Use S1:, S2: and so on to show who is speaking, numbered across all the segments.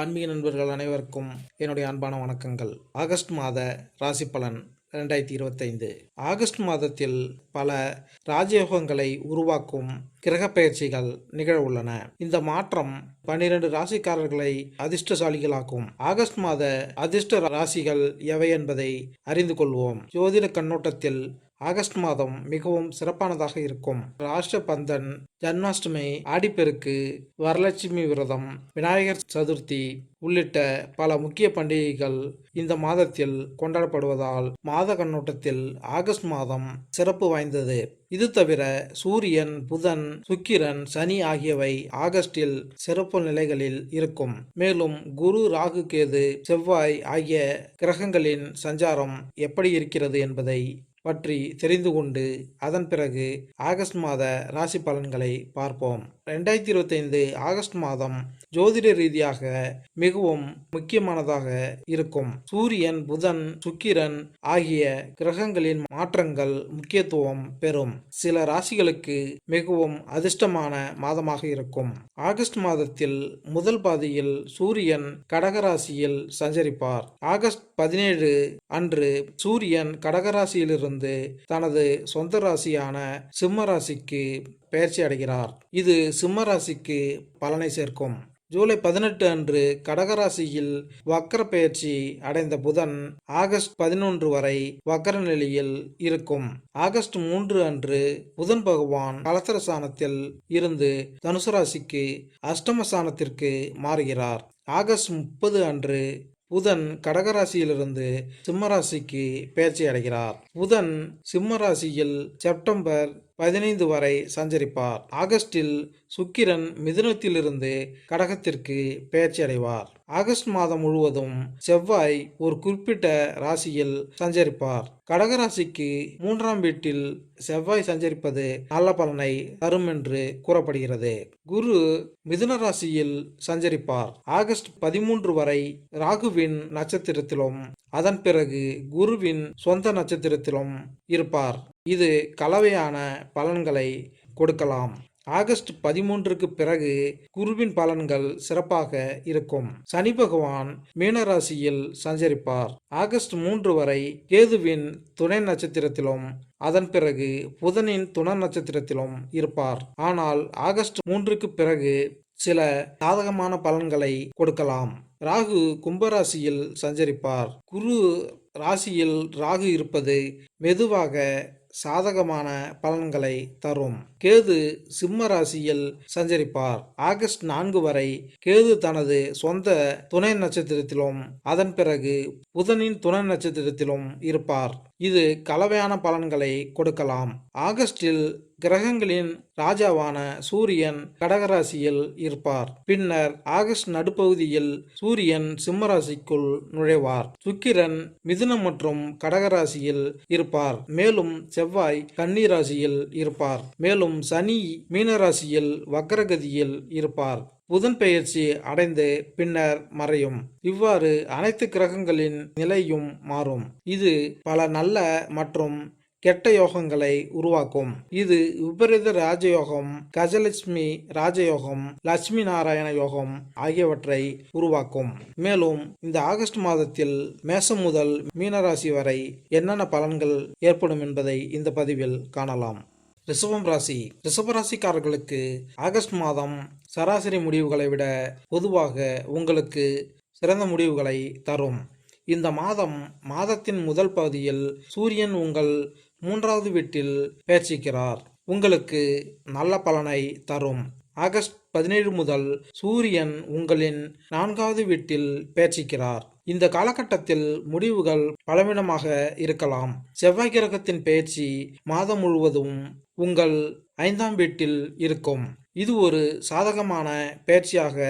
S1: ஆன்மீக நண்பர்கள் அனைவருக்கும் என்னுடைய அன்பான வணக்கங்கள். ஆகஸ்ட் மாத ராசி பலன் ரெண்டாயிரத்தி இருபத்தைந்து. ஆகஸ்ட் மாதத்தில் பல ராஜயோகங்களை உருவாக்கும் கிரக பயிற்சிகள் நிகழ உள்ளன. இந்த மாற்றம் பன்னிரண்டு ராசிக்காரர்களை அதிர்ஷ்டசாலிகளாக்கும். ஆகஸ்ட் மாத அதிர்ஷ்ட ராசிகள் எவை என்பதை அறிந்து கொள்வோம். ஜோதிட கண்ணோட்டத்தில் ஆகஸ்ட் மாதம் மிகவும் சிறப்பானதாக இருக்கும். ராஷ்டிரபந்தன் ஜன்மாஷ்டமி ஆடிப்பெருக்கு வரலட்சுமி விரதம் விநாயகர் சதுர்த்தி உள்ளிட்ட பல முக்கிய பண்டிகைகள் இந்த மாதத்தில் கொண்டாடப்படுவதால் மாத கண்ணோட்டத்தில் ஆகஸ்ட் மாதம் சிறப்பு வாய்ந்தது. இது தவிர சூரியன் புதன் சுக்கிரன் சனி ஆகியவை ஆகஸ்டில் சிறப்பு நிலைகளில் இருக்கும். மேலும் குரு ராகு கேது செவ்வாய் ஆகிய கிரகங்களின் சஞ்சாரம் எப்படி இருக்கிறது என்பதை பற்றி தெரிந்து கொண்டு அதன் பிறகு ஆகஸ்ட் மாத ராசி பலன்களை பார்ப்போம். ரெண்டாயிரத்தி இருபத்தைந்து ஆகஸ்ட் மாதம் ஜோதிட ரீதியாக மிகவும் முக்கியமானதாக இருக்கும். சூரியன் புதன் சுக்கிரன் ஆகிய கிரகங்களின் மாற்றங்கள் முக்கியத்துவம் பெறும். சில ராசிகளுக்கு மிகவும் அதிர்ஷ்டமான மாதமாக இருக்கும். ஆகஸ்ட் மாதத்தில் முதல் பாதியில் சூரியன் கடகராசியில் சஞ்சரிப்பார். ஆகஸ்ட் பதினேழு அன்று சூரியன் கடகராசியிலிருந்து தனது சொந்த ராசியான சிம்ம ராசிக்கு பயிற்சி அடைகிறார். இது சிம்ம ராசிக்கு பலனை சேர்க்கும். ஜூலை பதினெட்டு அன்று கடகராசியில் வக்கர பயிற்சி அடைந்த புதன் ஆகஸ்ட் பதினொன்று வரை வக்கர நிலையில் இருக்கும். ஆகஸ்ட் மூன்று அன்று புதன் பகவான் கலசரசானத்தில் இருந்து தனுசு ராசிக்கு அஷ்டமசானத்திற்கு மாறுகிறார். ஆகஸ்ட் முப்பது அன்று புதன் கடகராசியிலிருந்து சிம்மராசிக்கு பயிற்சி அடைகிறார். புதன் சிம்மராசியில் செப்டம்பர் பதினைந்து வரை சஞ்சரிப்பார். ஆகஸ்டில் சுக்கிரன் மிதுனத்திலிருந்து கடகத்திற்கு பெயர்ச்சி அடைவார் ஆகஸ்ட் மாதம் முழுவதும் செவ்வாய் ஒரு குறிப்பிட்ட ராசியில் சஞ்சரிப்பார். கடகராசிக்கு மூன்றாம் வீட்டில் செவ்வாய் சஞ்சரிப்பது நல்ல பலனை தரும் என்று கூறப்படுகிறது. குரு மிதுன ராசியில் சஞ்சரிப்பார். ஆகஸ்ட் பதிமூன்று வரை ராகுவின் நட்சத்திரத்திலும் அதன் பிறகு குருவின் சொந்த நட்சத்திரத்திலும் இருப்பார். இது கலவையான பலன்களை கொடுக்கலாம். ஆகஸ்ட் பதிமூன்றுக்கு பிறகு குருவின் பலன்கள் சிறப்பாக இருக்கும். சனி பகவான் மீனராசியில் சஞ்சரிப்பார். ஆகஸ்ட் மூன்று வரை கேதுவின் துணை நட்சத்திரத்திலும் அதன் பிறகு புதனின் துணை நட்சத்திரத்திலும் இருப்பார். ஆனால் ஆகஸ்ட் மூன்றுக்கு பிறகு சில சாதகமான பலன்களை கொடுக்கலாம். ராகு கும்பராசியில் சஞ்சரிப்பார். குரு ராசியில் ராகு இருப்பது மெதுவாக சாதகமான பலன்களை தரும். கேது சிம்ம ராசியில் சஞ்சரிப்பார். ஆகஸ்ட் நான்கு வரை கேது தனது சொந்த துணை நட்சத்திரத்திலும் அதன் பிறகு புதனின் துணை நட்சத்திரத்திலும் இருப்பார். இது கலவையான பலன்களை கொடுக்கலாம். ஆகஸ்டில் கிரகங்களின் ராஜாவான சூரியன் கடகராசியில் இருப்பார். பின்னர் ஆகஸ்ட் நடுப்பகுதியில் சூரியன் சிம்மராசிக்குள் நுழைவார். சுக்கிரன் மிதுனம் மற்றும் கடகராசியில் இருப்பார். மேலும் செவ்வாய் கன்னிராசியில் இருப்பார். மேலும் சனி மீனராசியில் வக்ரகதியில் இருப்பார். புதன் பெயர்ச்சி அடைந்து பின்னர் மறையும். இவ்வாறு அனைத்து கிரகங்களின் நிலையும் மாறும். இது பல நல்ல மற்றும் கெட்ட யோகங்களை உருவாக்கும். இது விபரீத ராஜயோகம் கஜலட்சுமி ராஜயோகம் லட்சுமி நாராயண யோகம் ஆகியவற்றை உருவாக்கும். மேலும் இந்த ஆகஸ்ட் மாதத்தில் மேசம் முதல் மீனராசி வரை என்னென்ன பலன்கள் ஏற்படும் என்பதை இந்த பதிவில் காணலாம். ரிஷபம் ராசி. ரிஷப ராசிக்காரர்களுக்கு ஆகஸ்ட் மாதம் சராசரி முடிவுகளை விட பொதுவாக உங்களுக்கு சிறந்த முடிவுகளை தரும். இந்த மாதம் மாதத்தின் முதல் பகுதியில் சூரியன் உங்கள் மூன்றாவது வீட்டில் பேச்சிக்கிறார் உங்களுக்கு நல்ல பலனை தரும். ஆகஸ்ட் பதினேழு முதல் சூரியன் உங்களின் நான்காவது வீட்டில் பேச்சிக்கிறார் இந்த காலகட்டத்தில் முடிவுகள் பலவீனமாக இருக்கலாம். செவ்வாய் கிரகத்தின் பயிற்சி மாதம் முழுவதும் உங்கள் ஐந்தாம் வீட்டில் இருக்கும். இது ஒரு சாதகமான பயிற்சியாக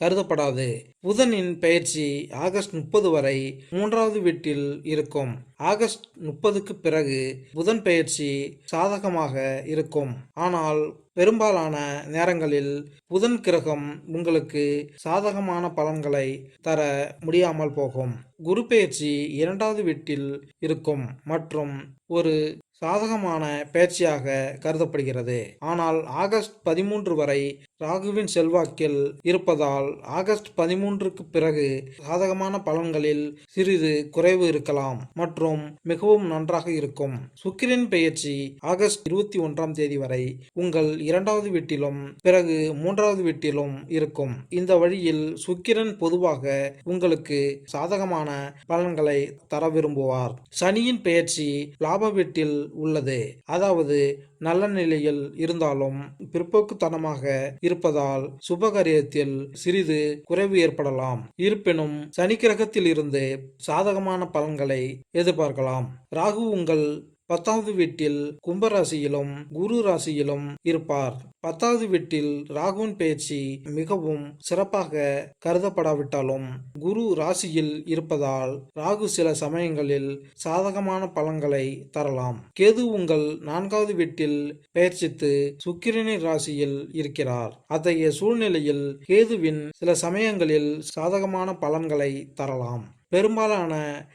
S1: கருதப்படாது. புதனின் பயிற்சி ஆகஸ்ட் முப்பது வரை மூன்றாவது வீட்டில் இருக்கும். ஆகஸ்ட் முப்பதுக்கு பிறகு புதன் பயிற்சி சாதகமாக இருக்கும். ஆனால் பெரும்பாலான நேரங்களில் புதன் கிரகம் உங்களுக்கு சாதகமான பலன்களை தர முடியாமல் போகும். குரு பயிற்சி இரண்டாவது வீட்டில் இருக்கும் மற்றும் ஒரு சாதகமான பயிற்சியாக கருதப்படுகிறது. ஆனால் ஆகஸ்ட் பதிமூன்று வரை ராகுவின் செல்வாக்கில் இருப்பதால் ஆகஸ்ட் பதிமூன்றுக்கு பிறகு சாதகமான பலன்களில் சிறிது குறைவு இருக்கலாம் மற்றும் மிகவும் நன்றாக இருக்கும். சுக்கிரன் பெயர்ச்சி ஆகஸ்ட் இருபத்தி ஒன்றாம் தேதி வரை உங்கள் இரண்டாவது வீட்டிலும் பிறகு மூன்றாவது வீட்டிலும் இருக்கும். இந்த வழியில் சுக்கிரன் பொதுவாக உங்களுக்கு சாதகமான பலன்களை தர விரும்புவார். சனியின் பெயர்ச்சி லாப வீட்டில் உள்ளது. அதாவது நல்ல நிலையில் இருந்தாலும் பிற்போக்குத்தனமாக இருப்பதால் சுபகாரியத்தில் சிறிது குறைவு ஏற்படலாம். இருப்பினும் சனி கிரகத்தில் இருந்து சாதகமான பலன்களை எதிர்பார்க்கலாம். ராகு உங்கள் பத்தாவது வீட்டில் கும்பராசியிலும் குரு ராசியிலும் இருப்பார். பத்தாவது வீட்டில் ராகுவின் பயிற்சி மிகவும் சிறப்பாக கருதப்படாவிட்டாலும் குரு ராசியில் இருப்பதால் ராகு சில சமயங்களில் சாதகமான பலன்களை தரலாம். கேது உங்கள் நான்காவது வீட்டில் பயிற்சித்து சுக்கிரனை ராசியில் இருக்கிறார். அத்தகைய சூழ்நிலையில் கேதுவின் சில சமயங்களில் சாதகமான பலன்களை தரலாம். பெரும்பாலான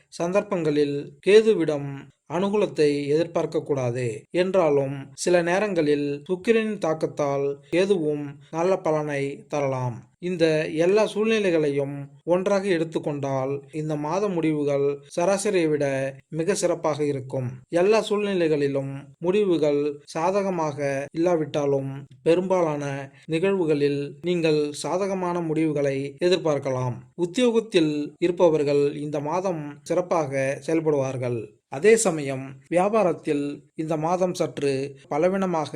S1: சந்தர்ப்பங்களில் கேதுவிடம் அனுகூலத்தை எதிர்பார்க்கக்கூடாது. என்றாலும் சில நேரங்களில் சுக்கிரனின் தாக்கத்தால் எதுவும் நல்ல பலனை தரலாம். இந்த எல்லா சூழ்நிலைகளையும் ஒன்றாக எடுத்துக்கொண்டால் இந்த மாத முடிவுகள் சராசரியை விட மிக சிறப்பாக இருக்கும். எல்லா சூழ்நிலைகளிலும் முடிவுகள் சாதகமாக இல்லாவிட்டாலும் பெரும்பாலான நிகழ்வுகளில் நீங்கள் சாதகமான முடிவுகளை எதிர்பார்க்கலாம். உத்தியோகத்தில் இருப்பவர்கள் இந்த மாதம் சிறப்பாக செயல்படுவார்கள். அதே சமயம் வியாபாரத்தில் இந்த மாதம் சற்று பலவீனமாக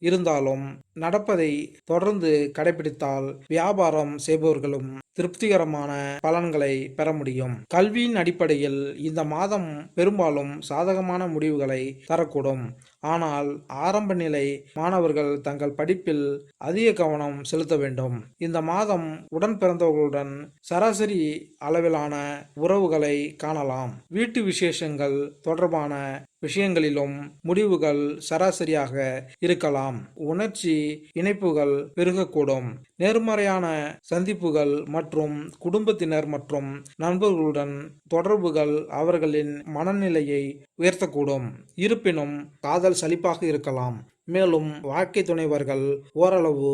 S1: இருந்தாலும் நடப்பதை தொடர்ந்து கடைபிடித்தால் வியாபாரம் செய்பவர்களும் திருப்திகரமான பலன்களை பெற முடியும். கல்வியின் அடிப்படையில் இந்த மாதம் பெரும்பாலும் சாதகமான முடிவுகளை தரக்கூடும். ஆனால் ஆரம்ப நிலை மாணவர்கள் தங்கள் படிப்பில் அதிக கவனம் செலுத்த வேண்டும். இந்த மாதம் உடன் பிறந்தவர்களுடன் சராசரி அளவிலான உறவுகளை காணலாம். வீட்டு விசேஷங்கள் தொடர்பான விஷயங்களிலும் முடிவுகள் சராசரியாக இருக்கலாம். உணர்ச்சி இணைப்புகள் பெருகக்கூடும். நேர்மறையான சந்திப்புகள் மற்றும் குடும்பத்தினர் மற்றும் நண்பர்களுடன் தொடர்புகள் அவர்களின் மனநிலையை உயர்த்தக்கூடும். இருப்பினும் காதல் சலிப்பாக இருக்கலாம். மேலும் வாழ்க்கை துணைவர்கள் ஓரளவு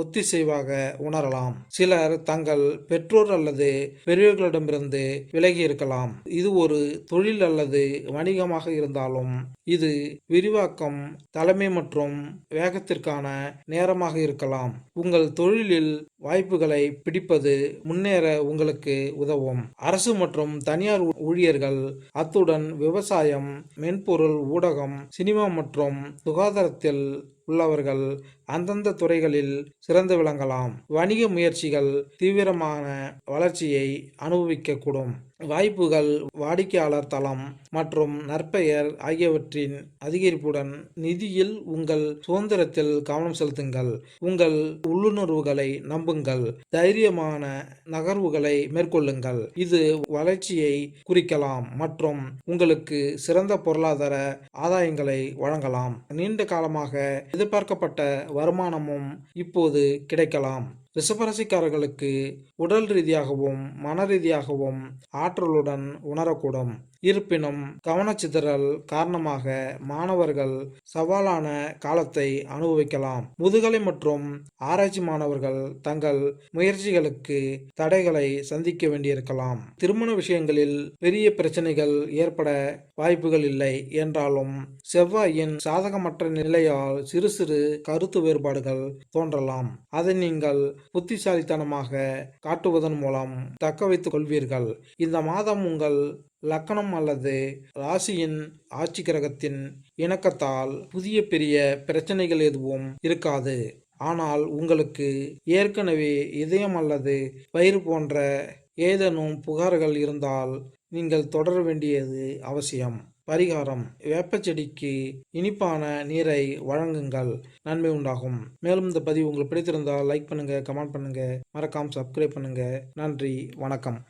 S1: ஒத்திசைவாக உணரலாம். சிலர் தங்கள் பெற்றோர் அல்லது பெரியவர்களிடமிருந்து விலகி இருக்கலாம். இது ஒரு தொழில் அல்லது வணிகமாக இருந்தாலும் இது விரிவாக்கம் தலைமை மற்றும் வேகத்திற்கான நேரமாக இருக்கலாம். உங்கள் தொழிலில் வாய்ப்புகளை பிடிப்பது முன்னேற உங்களுக்கு உதவும். அரசு மற்றும் தனியார் ஊழியர்கள் அத்துடன் விவசாயம் மென்பொருள் ஊடகம் சினிமா மற்றும் சுகாதாரத்தில் ஒரு உள்ளவர்கள் அந்தந்த துறைகளில் சிறந்து விளங்கலாம். வணிக முயற்சிகள் தீவிரமான வளர்ச்சியை அனுபவிக்கக்கூடும். வாய்ப்புகள் வாடிக்கையாளர் தளம் மற்றும் நற்பெயர் ஆகியவற்றின் அதிகரிப்புடன் நிதியில் உங்கள் சுதந்திரத்தில் கவனம் செலுத்துங்கள். உங்கள் உள்ளுணர்வுகளை நம்புங்கள். தைரியமான நகர்வுகளை மேற்கொள்ளுங்கள். இது வளர்ச்சியை குறிக்கலாம் மற்றும் உங்களுக்கு சிறந்த பொருளாதார ஆதாயங்களை வழங்கலாம். நீண்ட காலமாக எதிர்பார்க்கப்பட்ட வருமானமும் இப்போது கிடைக்கலாம். ரிஷபராசிக்காரர்களுக்கு உடல் ரீதியாகவும் மன ரீதியாகவும் ஆற்றலுடன் உணரக்கூடும். இருப்பினும் கவனச்சிதறல் காரணமாக மாணவர்கள் சவாலான காலத்தை அனுபவிக்கலாம். முதுகலை மற்றும் ஆராய்ச்சி மாணவர்கள் தங்கள் முயற்சிகளுக்கு தடைகளை சந்திக்க வேண்டியிருக்கலாம். திருமண விஷயங்களில் பெரிய பிரச்சனைகள் ஏற்பட வாய்ப்புகள் இல்லை என்றாலும் செவ்வாயின் சாதகமற்ற நிலையால் சிறு சிறு கருத்து வேறுபாடுகள் தோன்றலாம். அதை நீங்கள் புத்திசாலித்தனமாக காட்டுவதன் மூலம் தக்க வைத்துக் கொள்வீர்கள். இந்த மாதம் உங்கள் லக்கணம் அல்லது ராசியின் ஆட்சி கிரகத்தின் இணக்கத்தால் புதிய பெரிய பிரச்சனைகள் எதுவும் இருக்காது. ஆனால் உங்களுக்கு ஏற்கனவே இதயம் அல்லது வயிறு போன்ற ஏதேனும் புகார்கள் இருந்தால் நீங்கள் தொடர வேண்டியது அவசியம். பரிகாரம். வேப்பச்செடிக்கு இனிப்பான நீரை வழங்குங்கள். நன்மை உண்டாகும். மேலும் இந்த பதிவு உங்களுக்கு பிடித்திருந்தால் லைக் பண்ணுங்க கமெண்ட் பண்ணுங்க மறக்காம சப்ஸ்கிரைப் பண்ணுங்க. நன்றி வணக்கம்.